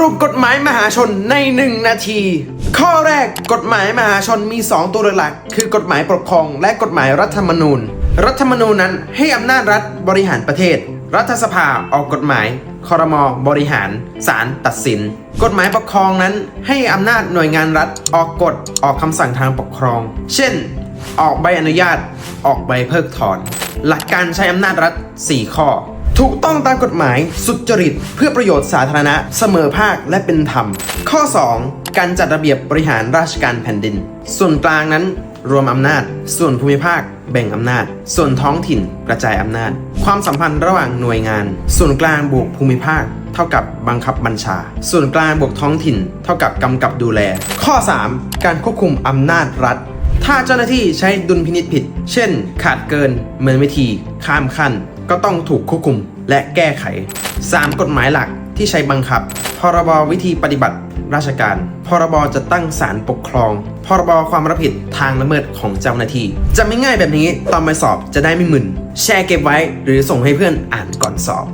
รุปกฎหมายมหาชนใน 1 นาที ข้อแรกกฎหมายมหาชนมี 2 ตัวหลัก คือกฎหมายปกครองและกฎหมายรัฐธรรมนูญ รัฐธรรมนูญนั้นให้อำนาจรัฐบริหารประเทศ รัฐสภาออกกฎหมายคอรมอบริหารศาลตัดสิน กฎหมายปกครองนั้นให้อำนาจหน่วยงานรัฐออกกฎออกคำสั่งทางปกครอง เช่น ออกใบอนุญาต ออกใบเพิกถอน หลักการใช้อำนาจรัฐ 4 ข้อ ถูกต้องตามกฎหมายสุจริต เพื่อประโยชน์สาธารณะ เสมอภาคและเป็นธรรม ข้อ 2 การจัดระเบียบบริหารราชการแผ่นดิน ส่วนกลางนั้นรวมอำนาจ ส่วนภูมิภาค แบ่งอำนาจ ส่วนท้องถิ่นกระจายอำนาจ ความสัมพันธ์ระหว่างหน่วยงาน ส่วนกลางบวกภูมิภาค เท่ากับบังคับบัญชา ส่วนกลางบวกท้องถิ่น เท่ากับกำกับดูแล ข้อ 3 การควบคุมอำนาจรัฐ ถ้าเจ้าหน้าที่ใช้ดุลพินิษผิด เช่น ขาดเกินเหมือนวิธี ข้ามขั้น ก็ต้องถูกควบคุมและแก้ไข 3. กฎหมายหลักที่ใช้บังคับ พรบวิธีปฏิบัติราชการ พรบจะตั้งศาลปกครอง พรบความรับผิดทางละเมิดของเจ้าหน้าที่ จะไม่ง่ายแบบนี้ตอนไปสอบจะได้ไม่มึน แชร์เก็บไว้หรือส่งให้เพื่อนอ่านก่อนสอบ